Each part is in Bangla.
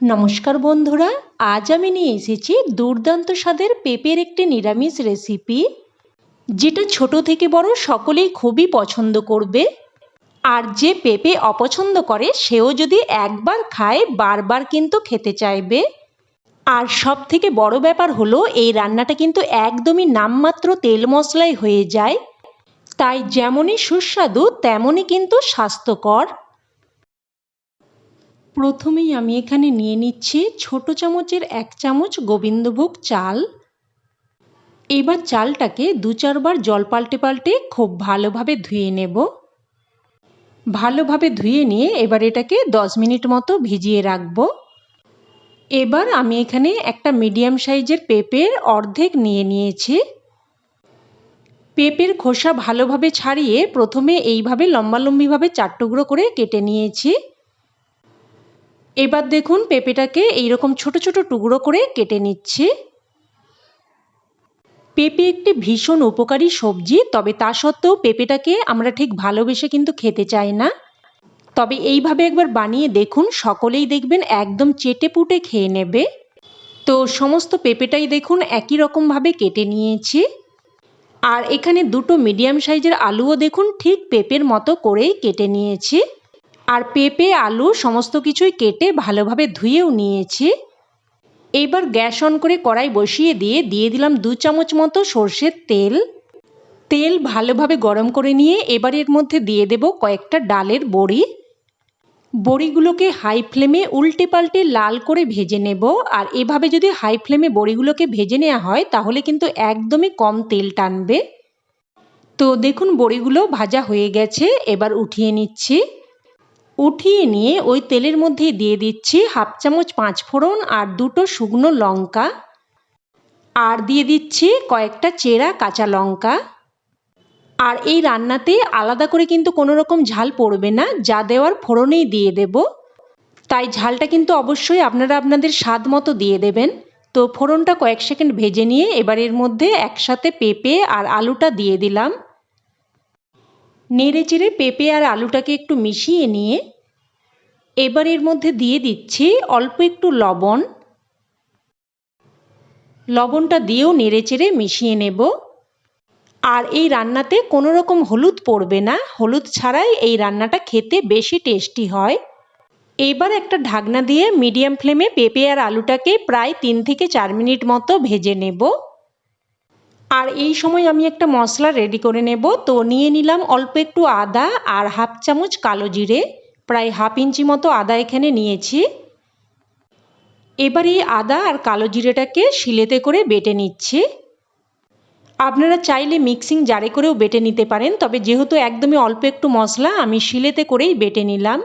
নমস্কার বন্ধুরা, আজ আমি নিয়ে এসেছি দুর্দান্ত স্বাদের পেঁপের একটি নিরামিষ রেসিপি যেটা ছোট থেকে বড় সকলেই খুবই পছন্দ করবে। আর যে পেঁপে অপছন্দ করে, সেও যদি একবার খায়, বারবার কিন্তু খেতে চাইবে। আর সব থেকে বড় ব্যাপার হলো, এই রান্নাটা কিন্তু একদমই নামমাত্র তেল মশলাই হয়ে যায়। তাই যেমনই সুস্বাদু, তেমনই কিন্তু স্বাস্থ্যকর। প্রথমেই আমি এখানে নিয়ে নিচ্ছি ছোট চামচের এক চামচ গোবিন্দভোগ চাল। এবার চালটাকে দু চারবার জল পাল্টে পাল্টে খুব ভালোভাবে ধুয়ে নেব। ভালোভাবে ধুয়ে নিয়ে এবার এটাকে দশ মিনিট মতো ভিজিয়ে রাখব। এবার আমি এখানে একটা মিডিয়াম সাইজের পেঁপের অর্ধেক নিয়ে নিয়েছি। পেঁপের খোসা ভালোভাবে ছাড়িয়ে প্রথমে এইভাবে লম্বালম্বিভাবে চার টুকরো করে কেটে নিয়েছি। এবার দেখুন পেঁপেটাকে এইরকম ছোট ছোট টুকরো করে কেটে নিচ্ছি। পেঁপে একটি ভীষণ উপকারী সবজি, তবে তা সত্ত্বেও পেঁপেটাকে আমরা ঠিক ভালোবেসে কিন্তু খেতে চাই না। তবে এইভাবে একবার বানিয়ে দেখুন, সকলেই দেখবেন একদম চেটে পুটে খেয়ে নেবে। তো সমস্ত পেঁপেটাই দেখুন একই রকমভাবে কেটে নিয়েছি। আর এখানে দুটো মিডিয়াম সাইজের আলুও দেখুন ঠিক পেঁপের মতো করেই কেটে নিয়েছি। আর পেঁপে, আলু সমস্ত কিছুই কেটে ভালোভাবে ধুয়েও নিয়েছি। এবার গ্যাস অন করে কড়াই বসিয়ে দিয়ে দিয়ে দিলাম দু চামচ মতো সর্ষের তেল। তেল ভালোভাবে গরম করে নিয়ে এবার এর মধ্যে দিয়ে দেব কয়েকটা ডালের বড়ি। বড়িগুলোকে হাই ফ্লেমে উল্টে পাল্টে লাল করে ভেজে নেব। আর এভাবে যদি হাই ফ্লেমে বড়িগুলোকে ভেজে নেওয়া হয়, তাহলে কিন্তু একদমই কম তেল টানবে। তো দেখুন, বড়িগুলো ভাজা হয়ে গেছে, এবার উঠিয়ে নিচ্ছি। উঠিয়ে নিয়ে ওই তেলের মধ্যেই দিয়ে দিচ্ছি হাফ চামচ পাঁচ ফোড়ন আর দুটো শুকনো লঙ্কা। আর দিয়ে দিচ্ছি কয়েকটা চেরা কাঁচা লঙ্কা। আর এই রান্নাতে আলাদা করে কিন্তু কোনো রকম ঝাল পড়বে না, যা দেওয়ার ফোড়নেই দিয়ে দেব। তাই ঝালটা কিন্তু অবশ্যই আপনারা আপনাদের স্বাদ মতো দিয়ে দেবেন। তো ফোড়নটা কয়েক সেকেন্ড ভেজে নিয়ে এবার এর মধ্যে একসাথে পেঁপে আর আলুটা দিয়ে দিলাম। নেড়ে চেড়ে পেঁপে আর আলুটাকে একটু মিশিয়ে নিয়ে এবার এর মধ্যে দিয়ে দিচ্ছি অল্প একটু লবণ। লবণটা দিয়েও নেড়ে চেড়ে মিশিয়ে নেব। আর এই রান্নাতে কোনো রকম হলুদ পড়বে না। হলুদ ছাড়াই এই রান্নাটা খেতে বেশি টেস্টি হয়। এবার একটা ঢাকনা দিয়ে মিডিয়াম ফ্লেমে পেঁপে আর আলুটাকে প্রায় তিন থেকে চার মিনিট মতো ভেজে নেব। আর এই সময় আমি একটা মশলা রেডি করে নেব। তো নিয়ে নিলাম অল্প একটু আদা আর হাফ চামচ কালো জিরে। প্রায় হাফ ইঞ্চি মতো আদা এখানে নিয়েছি। এবার এই আদা আর কালো জিরেটাকে শিলেতে করে বেটে নিচ্ছি। আপনারা চাইলে মিক্সিং জারে করেও বেটে নিতে পারেন, তবে যেহেতু একদমই অল্প একটু মশলা, আমি শিলেতে করেই বেটে নিলাম।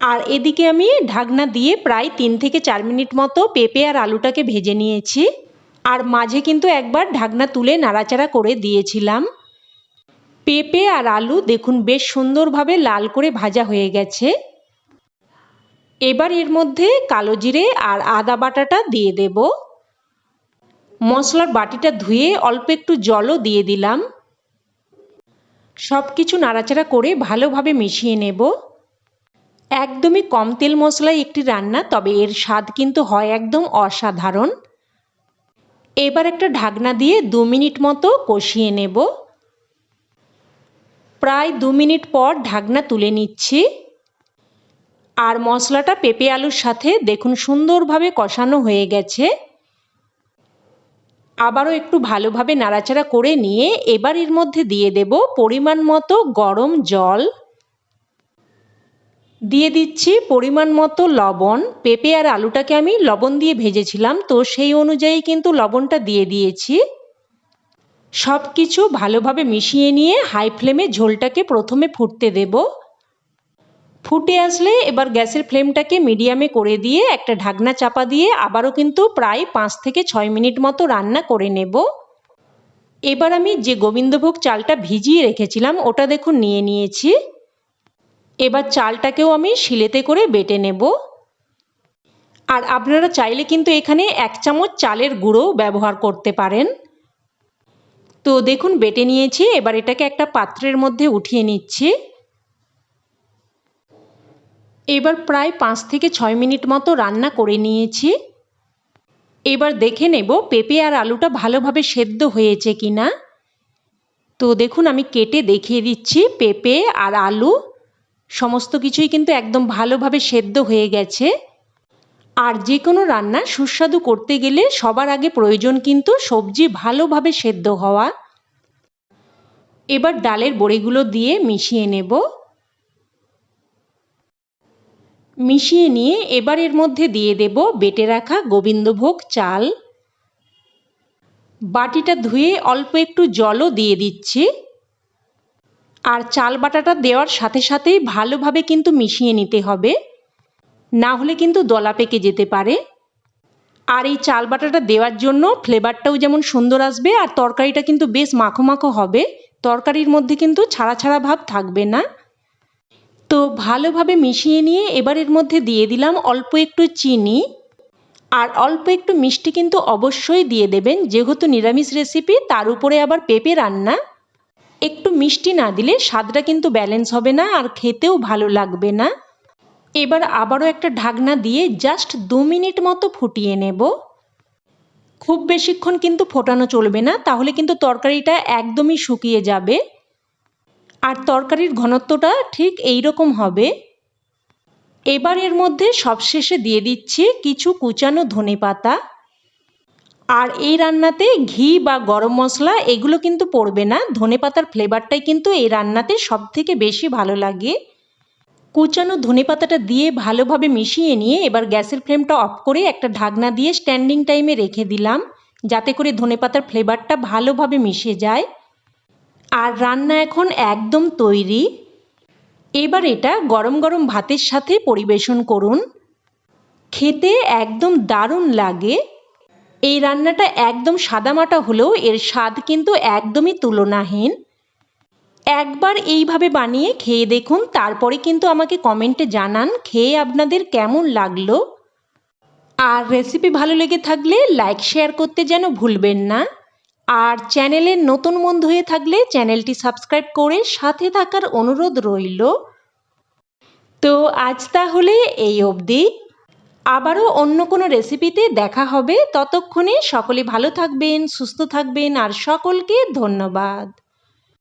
আর এদিকে আমি ঢাকনা দিয়ে প্রায় তিন থেকে চার মিনিট মতো পেঁপে আর আলুটাকে ভেজে নিয়েছি। আর মাঝে কিন্তু একবার ঢাকনা তুলে নাড়াচাড়া করে দিয়েছিলাম। পেঁপে আর আলু দেখুন বেশ সুন্দরভাবে লাল করে ভাজা হয়ে গেছে। এবার এর মধ্যে কালো জিরে আর আদা বাটাটা দিয়ে দেব। মশলার বাটিটা ধুয়ে অল্প একটু জলও দিয়ে দিলাম। সব কিছু নাড়াচাড়া করে ভালোভাবে মিশিয়ে নেব। একদমই কম তেল মশলায় একটি রান্না, তবে এর স্বাদ কিন্তু হয় একদম অসাধারণ। এবার একটা ঢাকনা দিয়ে দু মিনিট মতো কষিয়ে নেব। প্রায় দু মিনিট পর ঢাকনা তুলে নিচ্ছি। আর মশলাটা পেঁপে আলুর সাথে দেখুন সুন্দরভাবে কষানো হয়ে গেছে। আবারও একটু ভালোভাবে নাড়াচাড়া করে নিয়ে এবার এর মধ্যে দিয়ে দেব পরিমাণ মতো গরম জল। দিয়ে দিচ্ছি পরিমাণ মতো লবণ। পেঁপে আর আলুটাকে আমি লবণ দিয়ে ভেজেছিলাম, তো সেই অনুযায়ী কিন্তু লবণটা দিয়ে দিয়েছি। সব কিছু ভালোভাবে মিশিয়ে নিয়ে হাই ফ্লেমে ঝোলটাকে প্রথমে ফুটতে দেব। ফুটে আসলে এবার গ্যাসের ফ্লেমটাকে মিডিয়ামে করে দিয়ে একটা ঢাকনা চাপা দিয়ে আবারও কিন্তু প্রায় পাঁচ থেকে ছয় মিনিট মতো রান্না করে নেব। এবার আমি যে গোবিন্দভোগ চালটা ভিজিয়ে রেখেছিলাম, ওটা দেখুন নিয়ে নিয়েছি। এবার চালটাকেও আমি শিলেতে করে বেটে নেব। আর আপনারা চাইলে কিন্তু এখানে এক চামচ চালের গুঁড়ো ব্যবহার করতে পারেন। তো দেখুন, বেটে নিয়েছি, এবার এটাকে একটা পাত্রের মধ্যে উঠিয়ে নিচ্ছি। এবার প্রায় পাঁচ থেকে ছয় মিনিট মতো রান্না করে নিয়েছি। এবার দেখে নেব পেঁপে আর আলুটা ভালোভাবে সেদ্ধ হয়েছে কি না তো দেখুন, আমি কেটে দেখিয়ে দিচ্ছি পেঁপে আর আলু। সমস্ত কিছুই কিন্তু একদম ভালোভাবে সেদ্ধ হয়ে গেছে। আর যে কোনো রান্না সুস্বাদু করতে গেলে সবার আগে প্রয়োজন কিন্তু সবজি ভালোভাবে সেদ্ধ হওয়া। এবার ডালের বড়িগুলো দিয়ে মিশিয়ে নেব। মিশিয়ে নিয়ে এবার এর মধ্যে দিয়ে দেব বেটে রাখা গোবিন্দভোগ চাল। বাটিটা ধুয়ে অল্প একটু জলও দিয়ে দিচ্ছি। আর চাল বাটাটা দেওয়ার সাথে সাথেই ভালোভাবে কিন্তু মিশিয়ে নিতে হবে। না হলে কিন্তু দলা পেকে যেতে পারে। আর এই চাল বাটাটা দেওয়ার জন্য ফ্লেভারটাও যেমন সুন্দর আসবে, আর তরকারিটা কিন্তু বেশ মাখো মাখো হবে। তরকারির মধ্যে কিন্তু ছাড়া ছাড়া ভাব থাকবে না। তো ভালোভাবে মিশিয়ে নিয়ে এবার এর মধ্যে দিয়ে দিলাম অল্প একটু চিনি। আর অল্প একটু মিষ্টি কিন্তু অবশ্যই দিয়ে দেবেন, যেহেতু নিরামিষ রেসিপি তার উপরে আবার পেঁপে রান্না। একটু মিষ্টি না দিলে স্বাদটা কিন্তু ব্যালেন্স হবে না, আর খেতেও ভালো লাগবে না। এবার আবারও একটা ঢাকনা দিয়ে জাস্ট দু মিনিট মতো ফুটিয়ে নেব। খুব বেশিক্ষণ কিন্তু ফোটানো চলবে না, তাহলে কিন্তু তরকারিটা একদমই শুকিয়ে যাবে। আর তরকারির ঘনত্বটা ঠিক এই রকম হবে। এবার এর মধ্যে সবশেষে দিয়ে দিচ্ছি কিছু কুচানো ধনে পাতা। আর এই রান্নাতে ঘি বা গরম মশলা এগুলো কিন্তু পড়বে না, ধনে পাতার ফ্লেভারটাই কিন্তু এই রান্নাতে সব থেকে বেশি ভালো লাগে। কুচানো ধনে পাতাটা দিয়ে ভালোভাবে মিশিয়ে নিয়ে এবার গ্যাসের ফ্লেমটা অফ করে একটা ঢাকনা দিয়ে স্ট্যান্ডিং টাইমে রেখে দিলাম, যাতে করে ধনে পাতার ফ্লেভারটা ভালোভাবে মিশে যায়। আর রান্না এখন একদম তৈরি। এবার এটা গরম গরম ভাতের সাথে পরিবেশন করুন। খেতে একদম দারুণ লাগে। এই রান্নাটা একদম সাদামাটা হলেও এর স্বাদ কিন্তু একদমই তুলনাহীন। একবার এইভাবে বানিয়ে খেয়ে দেখুন, তারপরে কিন্তু আমাকে কমেন্টে জানান খেয়ে আপনাদের কেমন লাগল। আর রেসিপি ভালো লেগে থাকলে লাইক শেয়ার করতে যেন ভুলবেন না। আর চ্যানেলের নতুন বন্ধু হয়ে থাকলে চ্যানেলটি সাবস্ক্রাইব করে সাথে থাকার অনুরোধ রইল। তো আজ তাহলে এই অবধি। আবারও অন্য কোনো রেসিপিতে দেখা হবে। ততক্ষণে সকলে ভালো থাকবেন, সুস্থ থাকবেন, আর সকলকে ধন্যবাদ।